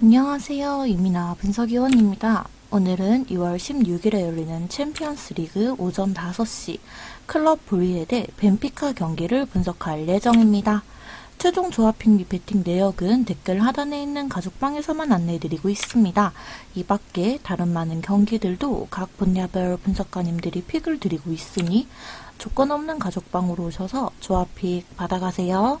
안녕하세요. 이민아 분석위원입니다. 오늘은 2월 16일에 열리는 챔피언스 리그 오전 5시 클럽 브리에 대 벤피카 경기를 분석할 예정입니다. 최종 조합핑 및 배팅 내역은 댓글 하단에 있는 가족방에서만 안내해드리고 있습니다. 이 밖에 다른 많은 경기들도 각 분야별 분석가님들이 픽을 드리고 있으니 조건 없는 가족방으로 오셔서 조합픽 받아가세요.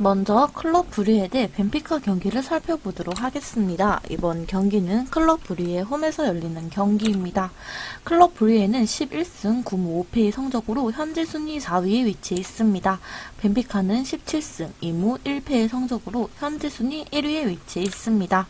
먼저 클럽 브리에 대 벤피카 경기를 살펴보도록 하겠습니다. 이번 경기는 클럽 브리의 홈에서 열리는 경기입니다. 클럽 브리에는 11승 9무 5패의 성적으로 현재 순위 4위에 위치해 있습니다. 벤피카는 17승 2무 1패의 성적으로 현재 순위 1위에 위치해 있습니다.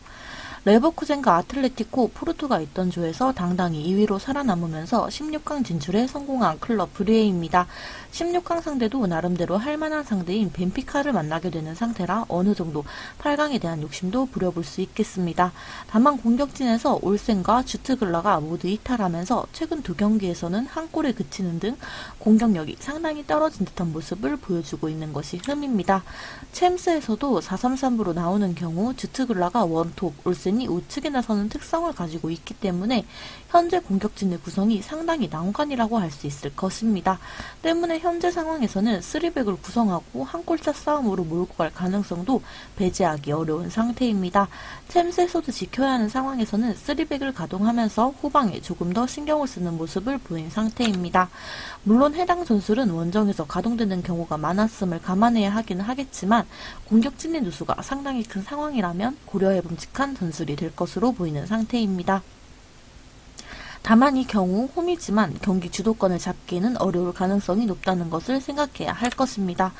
레버쿠젠과 아틀레티코, 포르투가 있던 조에서 당당히 2위로 살아남으면서 16강 진출에 성공한 클럽 브리에입니다. 16강 상대도 나름대로 할만한 상대인 벤피카를 만나게 되는 상태라 어느 정도 8강에 대한 욕심도 부려볼 수 있겠습니다. 다만 공격진에서 올센과 주트글라가 모두 이탈하면서 최근 두 경기에서는 한 골에 그치는 등 공격력이 상당히 떨어진 듯한 모습을 보여주고 있는 것이 흠입니다. 챔스에서도 4-3-3으로 나오는 경우 주트글라가 원톱, 올센 이 우측에 나서는 특성을 가지고 있기 때문에 현재 공격진의 구성이 상당히 난관이라고 할 수 있을 것입니다. 때문에 현재 상황에서는 3백을 구성하고 한 골차 싸움으로 몰고 갈 가능성도 배제하기 어려운 상태입니다. 챔스에서도 지켜야 하는 상황에서는 3백을 가동하면서 후방에 조금 더 신경을 쓰는 모습을 보인 상태입니다. 물론 해당 전술은 원정에서 가동되는 경우가 많았음을 감안해야 하기는 하겠지만 공격진의 누수가 상당히 큰 상황이라면 고려해 봄직한 전술 이 될 것으로 보이는 상태입니다. 다만 이 경우 홈이지만 경기 주도권을 잡기는 어려울 가능성이 높다는 것을 생각해야 할 것입니다.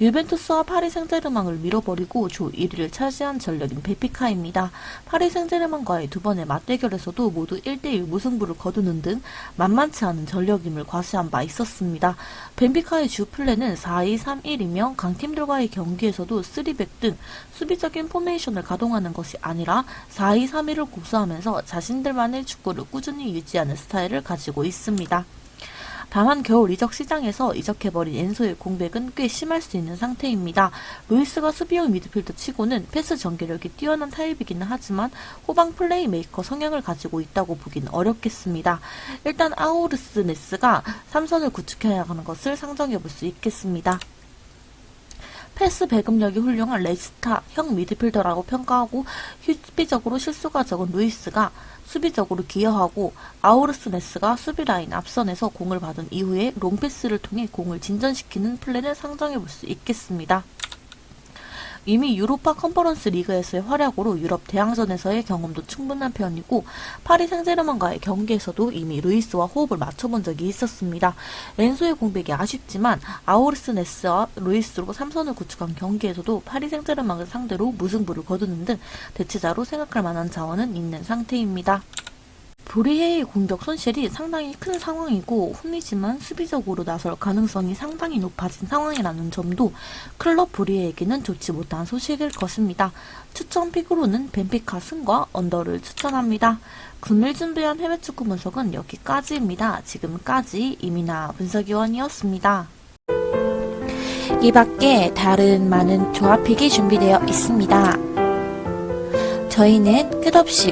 유벤투스와 파리 생제르맹을 밀어버리고 조 1위를 차지한 전력인 베피카입니다. 파리 생제르맹과의 두 번의 맞대결에서도 모두 1대1 무승부를 거두는 등 만만치 않은 전력임을 과시한 바 있었습니다. 벤피카의 주 플랜은 4-2-3-1이며 강팀들과의 경기에서도 3백 등 수비적인 포메이션을 가동하는 것이 아니라 4-2-3-1을 고수하면서 자신들만의 축구를 꾸준히 유지 하는 스타일을 가지고 있습니다. 다만 겨울 이적 시장에서 이적해버린 엔소의 공백은 꽤 심할 수 있는 상태입니다. 루이스가 수비형 미드필더 치고는 패스 전개력이 뛰어난 타입이기는 하지만 후방 플레이메이커 성향을 가지고 있다고 보긴 어렵겠습니다. 일단 아우르스 네스가 3선을 구축해야 하는 것을 상정해 볼 수 있겠습니다. 패스 배급력이 훌륭한 레스타 형 미드필더라고 평가하고 수비적으로 실수가 적은 루이스가 수비적으로 기여하고 아우르스 네스가 수비 라인 앞선에서 공을 받은 이후에 롱패스를 통해 공을 진전시키는 플랜을 상정해 볼 수 있겠습니다. 이미 유로파 컨퍼런스 리그에서의 활약으로 유럽 대항전에서의 경험도 충분한 편이고 파리 생제르맹과의 경기에서도 이미 루이스와 호흡을 맞춰본 적이 있었습니다. 엔소의 공백이 아쉽지만 아우르스 네스와 루이스로 3선을 구축한 경기에서도 파리 생제르맹을 상대로 무승부를 거두는 등 대체자로 생각할 만한 자원은 있는 상태입니다. 브리헤의 공격 손실이 상당히 큰 상황이고 흠이지만 수비적으로 나설 가능성이 상당히 높아진 상황이라는 점도 클럽 브리헤에게는 좋지 못한 소식일 것입니다. 추천 픽으로는 벤피카 승과 언더를 추천합니다. 금일 준비한 해외 축구 분석은 여기까지입니다. 지금까지 이민아 분석위원이었습니다. 이 밖에 다른 많은 조합픽이 준비되어 있습니다. 저희는 끝없이